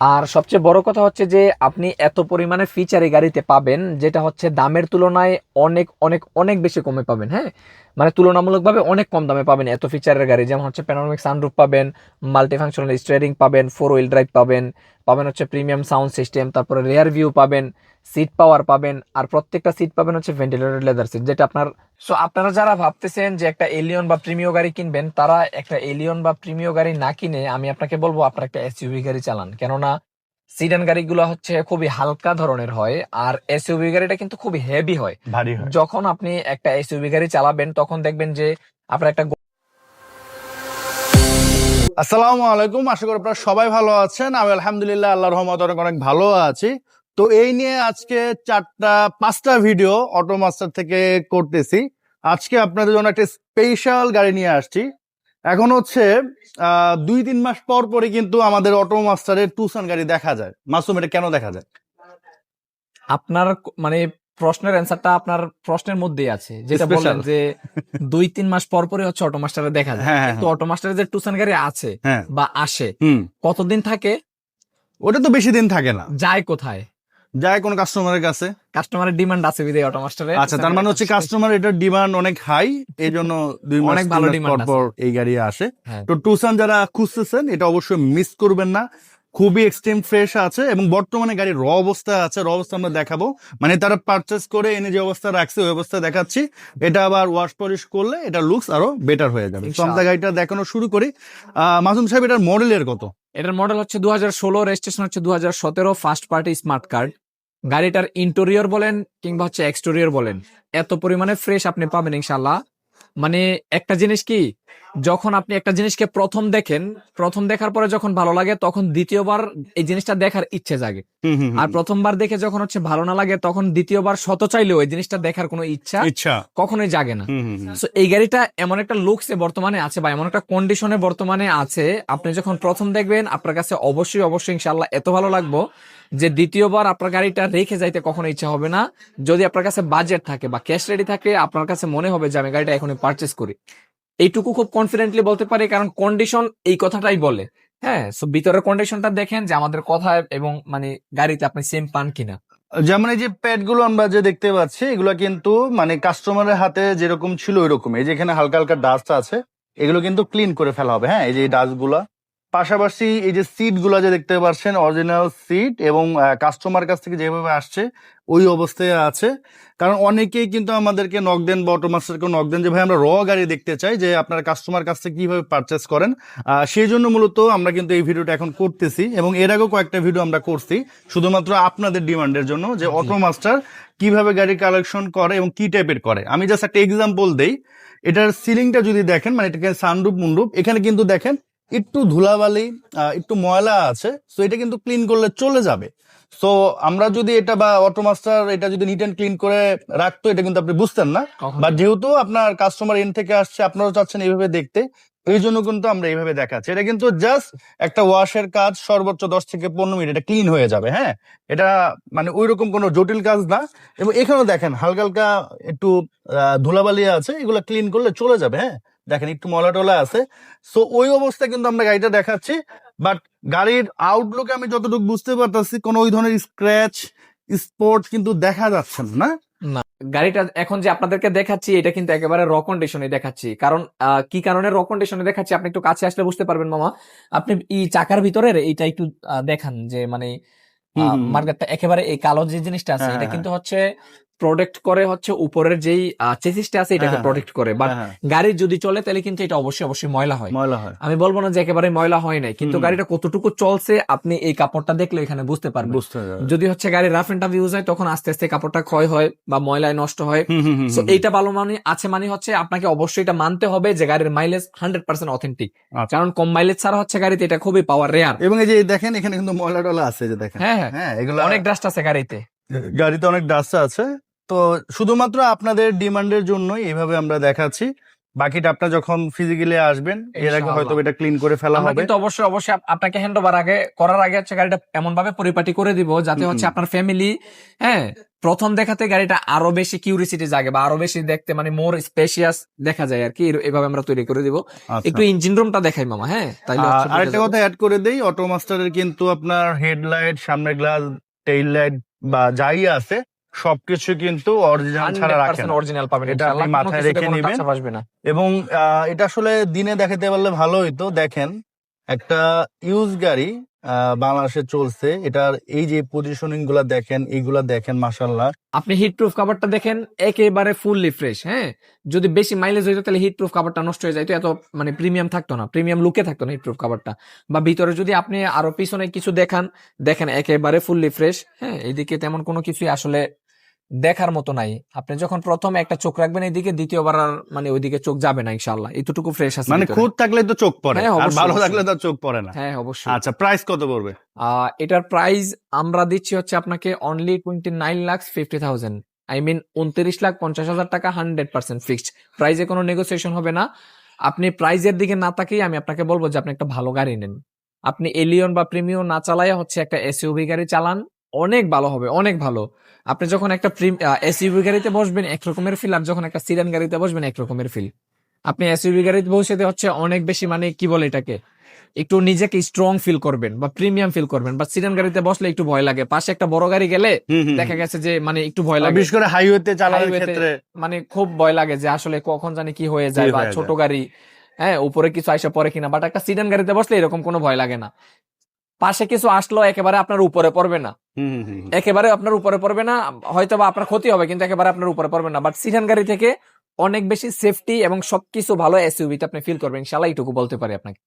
আর সবচেয়ে বড় কথা হচ্ছে যে আপনি এত পরিমাণে ফিচার এই গাড়িতে পাবেন, যেটা হচ্ছে দামের তুলনায় অনেক অনেক অনেক বেশি কমে পাবেন হ্যাঁ? মানে তুলনামূলকভাবে অনেক কম দামে পাবেন এত ফিচারের গাড়ি, যেমন হচ্ছে প্যানোরামিক সানরুফ পাবেন মাল্টিফাংশনাল স্টিয়ারিং পাবেন ফোর হুইল ড্রাইভ পাবেন পাবেন হচ্ছে প্রিমিয়াম সাউন্ড সিস্টেম তারপরে রেয়ার ভিউ পাবেন সিট পাওয়ার পাবেন আর প্রত্যেকটা সিট পাবেন হচ্ছে ভেন্টিলেটর লেদার সিট যেটা আপনার সো আপনারা যারা ভাবতেছেন যে একটা এলিয়ন বা প্রিমিয় গাড়ি কিনবেন তারা একটা এলিয়ন বা প্রিমিয় গাড়ি না কিনে আমি আপনাকে বলব আপনার একটা এসইউভি গাড়ি চালান। কেননা সিডান গাড়িগুলো হচ্ছে খুবই হালকা ধরনের হয় আর এসইউভি গাড়িটা কিন্তু খুবই হেভি হয়। হয়। যখন আপনি একটা এসইউভি গাড়ি চালাবেন তখন দেখবেন যে আপনার একটা আসসালামু আলাইকুম, আশা করি আপনারা সবাই ভালো আছেন। আমি আলহামদুলিল্লাহ আল্লাহর রহমত অনেক অনেক ভালো আছি। তো এই নিয়ে আজকে চারটা, পাঁচটা ভিডিও অটো মাস্টার থেকে করতেছি। আজকে আপনাদের জন্য একটা স্পেশাল গাড়ি নিয়ে আসছি। এখন হচ্ছে দুই তিন মাস পর পরে কিন্তু আমাদের অটো মাস্টারের টুসান গাড়ি দেখা যায়। মাসুম, এটা কেন দেখা যায়? আপনার মানে প্রশ্নের অ্যান্সারটা আপনার প্রশ্নের মধ্যেই আছে। যেটা বললেন যে দুই তিন মাস পর পরে হচ্ছে অটোমাস্টারে দেখা যায়। হ্যাঁ, হ্যাঁ, তো অটোমাস্টারে যে টুসান গাড়ি আছে হ্যাঁ। বা আসে কতদিন থাকে? ওটা তো বেশি দিন থাকে না। যায় কোথায়? যায় কোন কাস্টমারের কাছে। কাস্টমারের ডিমান্ড আছে বিদায় অটোমাস্টারে আচ্ছা তার মানে হচ্ছে কাস্টমার এটার ডিমান্ড অনেক হাই এই জন্য দুই মাস অনেক ভালো demand পর এই গাড়ি আসে। হ্যাঁ। তো টুসান যারা খুঁজতেছেন এটা অবশ্যই মিস করবেন না। খুবই এক্সট্রিম ফ্রেশ আছে এবং বর্তমানে গাড়ির র অবস্থা আছে র অবস্থা আমরা দেখাবো। মানে তারা পারচেস করে এনে যে অবস্থা রাখছে ওই অবস্থা দেখাচ্ছি। এটা আবার ওয়াশ পলিশ করলে এটা লুকস আরও বেটার হয়ে যাবে। তো আমরা গাড়িটা দেখানো শুরু করি। আহ, মাসুম সাহেব এটার মডেলের কত? এটার মডেল হচ্ছে দু হাজার ষোলো রেজিস্ট্রেশন হচ্ছে দু হাজার সতেরো ফার্স্ট পার্টি স্মার্ট কার্ড গাড়িটার ইন্টেরিয়র বলেন কিংবা হচ্ছে এক্সটেরিয়র বলেন এত পরিমাণে ফ্রেশ আপনি পাবেন ইনশাল্লাহ মানে একটা জিনিস কি যখন আপনি একটা জিনিসকে প্রথম দেখেন প্রথম দেখার পরে যখন ভালো লাগে তখন দ্বিতীয়বার এই জিনিসটা দেখার ইচ্ছে জাগে। আর প্রথমবার দেখে যখন হচ্ছে ভালো না লাগে তখন দ্বিতীয়বার শত চাইলেও এই জিনিসটা দেখার কোনো ইচ্ছা ইচ্ছা। কখনোই জাগে না। সো এই গাড়িটা এমন একটা লুকসে বর্তমানে আছে বা এমন একটা কন্ডিশনে বর্তমানে আছে আপনি যখন প্রথম দেখবেন আপনার কাছে অবশ্যই অবশ্যই ইনশাল্লাহ এত ভালো লাগবো যে দ্বিতীয়বার আপনার গাড়িটা রেখে যাইতে কখনো ইচ্ছা হবে না। যদি আপনার কাছে বাজেট থাকে বা ক্যাশ রেডি থাকে আপনার কাছে মনে হবে যে আমি গাড়িটা এখনই পারচেস করি। এইটুকু খুব কনফিডেন্টলি বলতে পারি, কারণ কন্ডিশন এই কথাটাই বলে। হ্যাঁ সো ভিতরের কন্ডিশনটা দেখেন যে আমাদের কথায় এবং মানে গাড়িতে আপনি সেম পান কিনা। যেমন এই যে প্যাডগুলো আমরা যে দেখতে পাচ্ছি, এগুলো কিন্তু মানে কাস্টমারের হাতে যেরকম ছিল ওই রকম এই যেখানে হালকা হালকা ডাস্ট আছে, এগুলো কিন্তু ক্লিন করে ফেলা হবে। হ্যাঁ এই যে ডাস্টগুলা পাশাপাশি এই যে সিটগুলা যে দেখতে পাচ্ছেন অরিজিনাল সিট এবং কাস্টমার কাছ থেকে যেভাবে আসছে ওই অবস্থায় আছে। কারণ অনেকেই কিন্তু আমাদেরকে নক দেন বা অটোমাস্টারকে নক দেন যে ভাই আমরা র গাড়ি দেখতে চাই যে আপনার কাস্টমার কাছ থেকে কীভাবে পারচেস করেন। সেই জন্য মূলত আমরা কিন্তু এই ভিডিওটা এখন করতেছি এবং এর আগেও কয়েকটা ভিডিও আমরা করছি শুধুমাত্র আপনাদের ডিমান্ডের জন্য যে অটোমাস্টার কীভাবে গাড়ি কালেকশন করে এবং কি টাইপের করে। আমি জাস্ট একটা এক্সাম্পল দেই। এটার সিলিংটা যদি দেখেন মানে এটাকে সানরূপ মুন্ডুপ এখানে কিন্তু দেখেন একটু ধুলাবালি একটু ময়লা আছে সো এটা কিন্তু ক্লিন করলে চলে যাবে। সো আমরা যদি এটা বা অটোমাস্টার এটা যদি নিট অ্যান্ড ক্লিন করে রাখতো এটা কিন্তু আপনি বুঝতেন না। বা যেহেতু আপনার কাস্টমার এন থেকে আসছে আপনারাও চাচ্ছেন এইভাবে দেখতে এই জন্য কিন্তু আমরা এইভাবে দেখাচ্ছি। এটা কিন্তু জাস্ট একটা ওয়াশের কাজ সর্বোচ্চ দশ থেকে পনেরো মিনিট এটা ক্লিন হয়ে যাবে হ্যাঁ? এটা মানে ওই রকম কোনো জটিল কাজ না। এবং এখানেও দেখেন হালকা হালকা একটু আহ, ধুলাবালি আছে এগুলো ক্লিন করলে চলে যাবে হ্যাঁ? দেখেন একটু ময়লা টলা আছে। সো ওই অবস্থায় কিন্তু আমরা গাড়িটা দেখাচ্ছি। বাট গাড়ির আউটলুকে আমি যতটুকু বুঝতে পারতেছি কোনো ওই ধরনের স্ক্র্যাচ স্পট কিন্তু দেখা যাচ্ছে না না? গাড়িটা এখন যে আপনাদেরকে দেখাচ্ছি এটা কিন্তু একেবারে র কন্ডিশনে দেখাচ্ছি। কারণ আহ, কি কারণে র কন্ডিশনে দেখাচ্ছি আপনি একটু কাছে আসলে বুঝতে পারবেন মামা। আপনি এই চাকার ভিতরের এইটা একটু দেখান যে মানে। মার্কেটটা একেবারে এই কালো যে জিনিসটা আছে হ্যাঁ, এটা হ্যাঁ, কিন্তু হচ্ছে প্রোটেক্ট করে হচ্ছে উপরের যেই চেসিসটা আছে এটাকে হ্যাঁ, প্রোটেক্ট করে। বাট হ্যাঁ, গাড়ি যদি চলে তাহলে কিন্তু এটা অবশ্যই অবশ্যই ময়লা হয়। ময়লা হয়। আমি বলব না যে একেবারে ময়লা হয় নাই কিন্তু গাড়িটা কতটুকু চলছে আপনি এই কাপড়টা দেখলে এখানে বুঝতে পারবেন। বুঝতে যদি হচ্ছে গাড়ি রাফ এন্ড টাফ ইউজ হয় তখন আস্তে আস্তে কাপড়টা ক্ষয় হয় বা ময়লায় নষ্ট হয়। সো এইটা ভালো মানে আছে মানে হচ্ছে আপনাকে অবশ্যই এটা মানতে হবে যে গাড়ির মাইলেজ হান্ড্রেড পার্সেন্ট অথেন্টিক। কারণ কম মাইলেজ ছাড়া হচ্ছে গাড়িতে এটা খুবই পাওয়ার রেয়ার এবং এই যে দেখেন এখানে কিন্তু ময়লা টলা আছে যে দেখেন। হ্যাঁ হ্যাঁ। হ্যাঁ এগুলো অনেক ডাস্ট আছে গাড়িতে। গাড়িতে অনেক ডাস্ট আছে। তো শুধুমাত্র আপনাদের ডিমান্ডের জন্যই এইভাবে আমরা দেখাচ্ছি। বাকিটা আপনার যখন ফিজিক্যালি আসবেন এর আগে হয়তো এটা ক্লিন করে ফেলা হবে। কিন্তু অবশ্যই অবশ্যই আপনাকে হ্যান্ড ওভার আগে করার আগে হচ্ছে গাড়িটা এমন ভাবে পরিপাটি করে দিব যাতে হচ্ছে আপনার ফ্যামিলি হ্যাঁ প্রথম দেখাতে গাড়িটা আরও বেশি কিউরিসিটি জাগে বা আরও বেশি দেখতে মানে মোর স্পেশিয়াস দেখা যায় আর কি। এভাবে আমরা তৈরি করে দিব। আচ্ছা। একটু ইঞ্জিন রুমটা দেখাই মামা হ্যাঁ তাইলে আরেকটা কথা অ্যাড করে দেই অটো মাস্টারের কিন্তু আপনার হেডলাইট সামনের গ্লাস টেইল লাইট বা যাই আছে সবকিছু কিন্তু অরিজিনাল ছাড়া রাখেন অরিজিনাল পাবেন এটা আপনি মাথায় রেখে নিবেন। কাঁচা আসবে না। এবং আহ, এটা আসলে দিনে দেখাতে পারলে ভালো হইতো দেখেন একটা ইউজ গাড়ি আহ, বাংলাদেশে চলছে। এটার এই যে পজিশনিংগুলা দেখেন এইগুলা দেখেন মাসাল্লাহ আপনি হিট প্রুফ কাভারটা দেখেন একেবারে ফুললি ফ্রেশ হ্যাঁ? যদি বেশি মাইলেজ হইতো তাহলে হিট প্রুফ কাভারটা নষ্ট হয়ে যাইতো এত মানে প্রিমিয়াম থাকতো না। প্রিমিয়াম লুকে থাকতো না হিট প্রুফ কাভারটা বা ভিতরে যদি আপনি আরও পিছনে কিছু দেখান দেখেন একেবারে ফুললি ফ্রেশ হ্যাঁ? এইদিকে তেমন কোনো কিছুই আসলে দেখার মতো নাই। আপনি যখন প্রথম একটা চোখ রাখবেন এইদিকে দ্বিতীয়বার আর মানে ওইদিকে চোখ যাবে না ইনশাআল্লাহ। এতটুকু ফ্রেশ আছে মানে খুদ থাকলে তো চোখ পড়ে হ্যাঁ, আর ভালো থাকলে তো চোখ পড়ে না। হ্যাঁ অবশ্যই। আচ্ছা প্রাইস কত পড়বে? এটার প্রাইস আমরা দিচ্ছি হচ্ছে আপনাকে only twenty nine lakh fifty thousand I mean উনত্রিশ লাখ পঞ্চাশ হাজার টাকা হান্ড্রেড পার্সেন্ট ফিক্সড প্রাইজে কোনো নেগোসিয়েশন হবে না। আপনি প্রাইজের দিকে না তাকিয়ে আমি আপনাকে বলব যে আপনি একটা ভালো গাড়ি নেন। আপনি এলিয়ন বা প্রিমিয়ম না চালায় হচ্ছে একটা এসইউভি গাড়ি চালান। অনেক ভালো হবে অনেক ভালো। আপনি যখন একটা এসইউভি গাড়িতে বসবেন এক রকমের ফিল আর যখন একটা সিডান গাড়িতে বসবেন এক রকমের ফিল আপনি এসইউভি গাড়িতে বসে হচ্ছে অনেক বেশি মানে কি বলে এটাকে? একটু নিজেকে স্ট্রং ফিল করবেন বা প্রিমিয়াম ফিল করবেন বা সিডান গাড়িতে বসলে একটু ভয় লাগে। পাশে একটা বড় গাড়ি গেলে দেখা গেছে যে মানে একটু ভয় লাগে। বিশেষ করে হাইওয়েতে চালানোর ক্ষেত্রে। মানে খুব ভয় লাগে যে আসলে কখন জানি কি হয়ে যায় বা ছোট গাড়ি হ্যাঁ উপরে কিছু আইসা পরে কিনা বাট একটা সিডান গাড়িতে বসলে এরকম কোনো ভয় লাগে না। পাশে কিছু আসলো একেবারে আপনার উপরে পড়বে না। একেবারে আপনার উপরে পড়বে না হয়তো বা আপনার ক্ষতি হবে কিন্তু একেবারে আপনার উপরে পড়বে না। বাট সিডান গাড়ি থেকে অনেক বেশি সেফটি এবং সবকিছু ভালো এসইউভিতে আপনি ফিল করবেন। ইনশাআল্লাহ এইটুকু বলতে পারি আপনাকে।